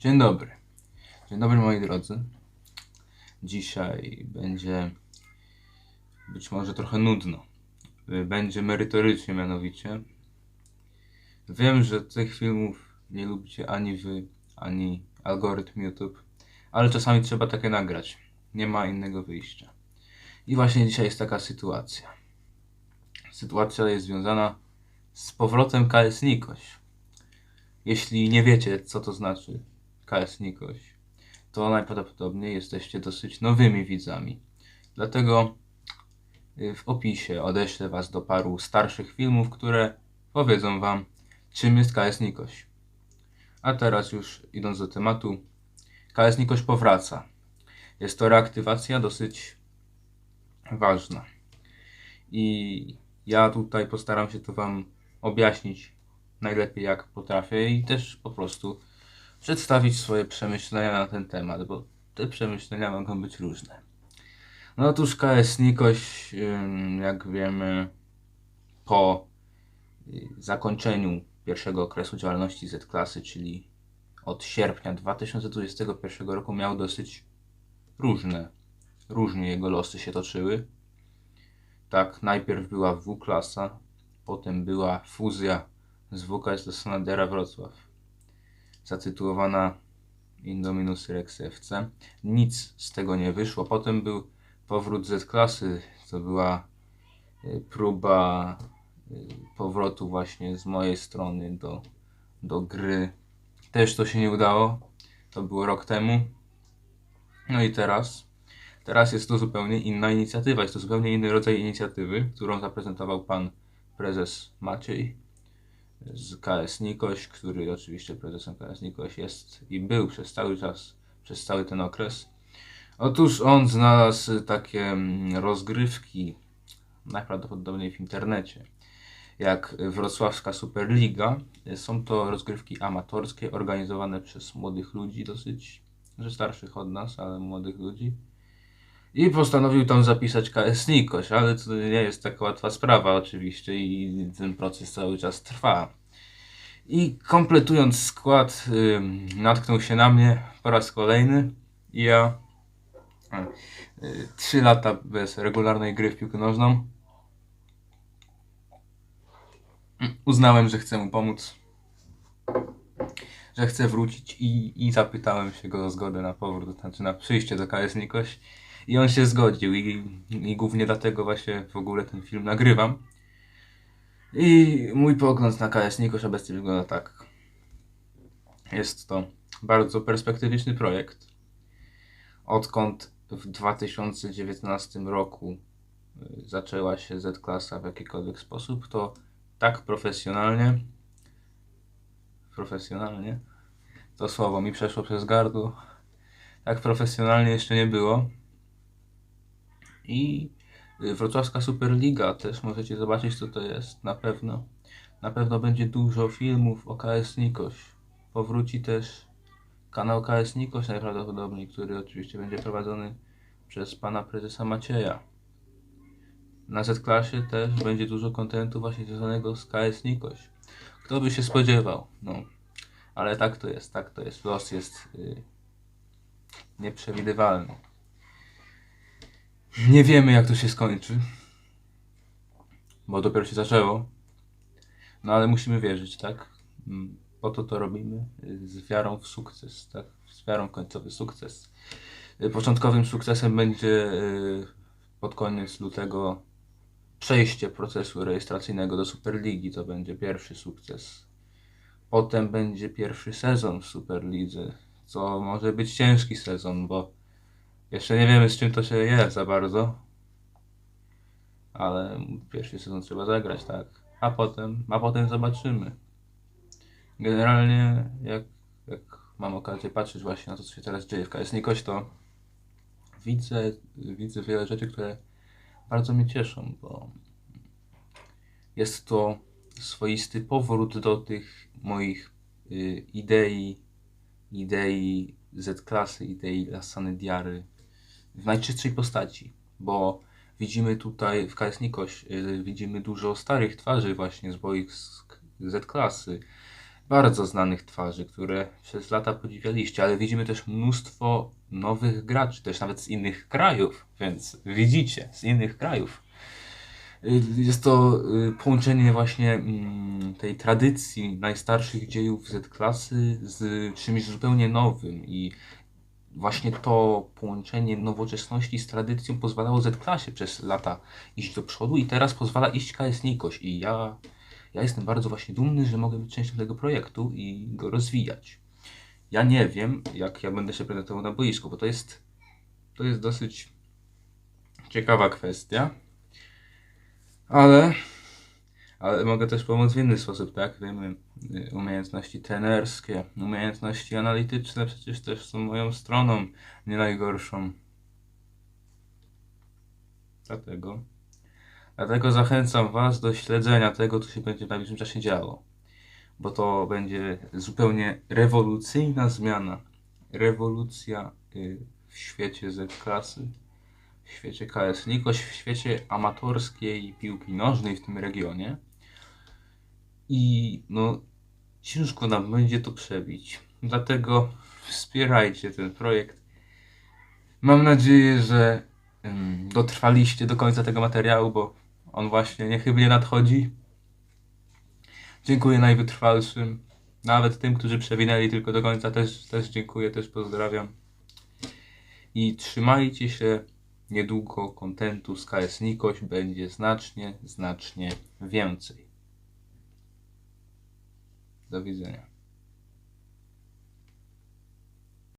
Dzień dobry. Dzień dobry moi drodzy. Dzisiaj będzie być może trochę nudno. Będzie merytorycznie mianowicie. Wiem, że tych filmów nie lubicie ani wy, ani algorytm YouTube, ale czasami trzeba takie nagrać. Nie ma innego wyjścia. I właśnie dzisiaj jest taka sytuacja. Sytuacja jest związana z powrotem KS Nikoś. Jeśli nie wiecie, co to znaczy KS Nikoś, to najprawdopodobniej jesteście dosyć nowymi widzami. Dlatego y, w opisie odeślę Was do paru starszych filmów, które powiedzą Wam, czym jest KS Nikoś. A teraz już idąc do tematu, KS Nikoś powraca. Jest to reaktywacja dosyć ważna. I ja tutaj postaram się to Wam objaśnić najlepiej jak potrafię i też po prostu przedstawić swoje przemyślenia na ten temat, bo te przemyślenia mogą być różne. No otóż KS Nikoś, jak wiemy, po y, zakończeniu pierwszego okresu działalności Z-klasy, czyli od sierpnia 2021 roku miał dosyć różne, różnie jego losy się toczyły. Tak, najpierw była W-klasa, potem była fuzja z WKS do Sanadera Wrocław, zatytułowana Indominus Rex FC. Nic z tego nie wyszło. Potem był powrót Z-klasy, to była y, próba y, powrotu właśnie z mojej strony do, do gry. Też to się nie udało. To było rok temu. No i teraz. Teraz jest to zupełnie inna inicjatywa. Jest to zupełnie inny rodzaj inicjatywy, którą zaprezentował pan prezes Maciej z KS Nikoś, który oczywiście prezesem KS Nikoś jest i był przez cały czas, przez cały ten okres. Otóż on znalazł takie mm, rozgrywki, najprawdopodobniej w internecie, jak Wrocławska Superliga. Są to rozgrywki amatorskie, organizowane przez młodych ludzi, dosyć, że starszych od nas, ale młodych ludzi. I postanowił tam zapisać KS Nikoś, ale to nie jest taka łatwa sprawa oczywiście i ten proces cały czas trwa. I kompletując skład, ym, natknął się na mnie po raz kolejny i ja y, trzy lata bez regularnej gry w piłkę nożną. Uznałem, że chcę mu pomóc, że chcę wrócić i, i zapytałem się go o zgodę na powrót, znaczy na przyjście do KS Nikoś. I on się zgodził i, i głównie dlatego właśnie w ogóle ten film nagrywam. I mój pogląd na KS Nikoś obecnie wygląda tak. Jest to bardzo perspektywiczny projekt. Odkąd w 2019 roku y, zaczęła się Z-klasa w jakikolwiek sposób, to tak profesjonalnie, profesjonalnie, to słowo mi przeszło przez gardło, tak profesjonalnie jeszcze nie było. I y, Wrocławska Superliga też możecie zobaczyć co to jest, na pewno. Na pewno będzie dużo filmów o KS Nikoś. Powróci też kanał KS Nikoś najprawdopodobniej, który oczywiście będzie prowadzony przez pana prezesa Macieja. Na Z-klasie też będzie dużo kontentu właśnie związanego z KS Nikoś. Kto by się spodziewał? No. Ale tak to jest, tak to jest. Los jest y, nieprzewidywalny. Nie wiemy, jak to się skończy, bo dopiero się zaczęło. No ale musimy wierzyć, tak? Mm, Po to to robimy, y, z wiarą w sukces, tak? Z wiarą w końcowy sukces. Y, Początkowym sukcesem będzie y, pod koniec lutego przejście procesu rejestracyjnego do Superligi. To będzie pierwszy sukces. Potem będzie pierwszy sezon w Superlidze, co może być ciężki sezon, bo jeszcze nie wiemy z czym to się je za bardzo. Ale pierwszy sezon trzeba zagrać, tak. A potem, a potem zobaczymy. Generalnie, jak, jak mam okazję patrzeć właśnie na to, co się teraz dzieje w KS Nikoś, to widzę, widzę wiele rzeczy, które bardzo mnie cieszą, bo jest to swoisty powrót do tych moich y, idei, idei Z-klasy, idei Lassany Diary w najczystszej postaci, bo widzimy tutaj w KS y, widzimy dużo starych twarzy właśnie z z Z-klasy. bardzo znanych twarzy, które przez lata podziwialiście, ale widzimy też mnóstwo nowych graczy, też nawet z innych krajów, więc widzicie, z innych krajów. Y, Jest to y, połączenie właśnie mm, tej tradycji najstarszych dziejów Z-klasy z czymś zupełnie nowym i właśnie to połączenie nowoczesności z tradycją pozwalało Z-klasie przez lata iść do przodu i teraz pozwala iść KS Nikoś i ja, ja jestem bardzo właśnie dumny, że mogę być częścią tego projektu i go rozwijać. Ja nie wiem, jak ja będę się prezentował na boisku, bo to jest, to jest dosyć ciekawa kwestia. Ale, ale mogę też pomóc w inny sposób, tak? Wiemy, umiejętności trenerskie, umiejętności analityczne przecież też są moją stroną, nie najgorszą. Dlatego, dlatego zachęcam Was do śledzenia tego, co się będzie w najbliższym czasie działo. Bo to będzie zupełnie rewolucyjna zmiana. Rewolucja y, w świecie Z-klasy w świecie KS Nikoś, w świecie amatorskiej piłki nożnej w tym regionie. I no, ciężko nam będzie to przebić. Dlatego wspierajcie ten projekt. Mam nadzieję, że dotrwaliście do końca tego materiału, bo on właśnie niechybnie nadchodzi. Dziękuję najwytrwalszym. Nawet tym, którzy przewinęli tylko do końca, też, też dziękuję, też pozdrawiam. I trzymajcie się niedługo kontentu z KS Nikoś będzie znacznie, znacznie więcej. Do widzenia.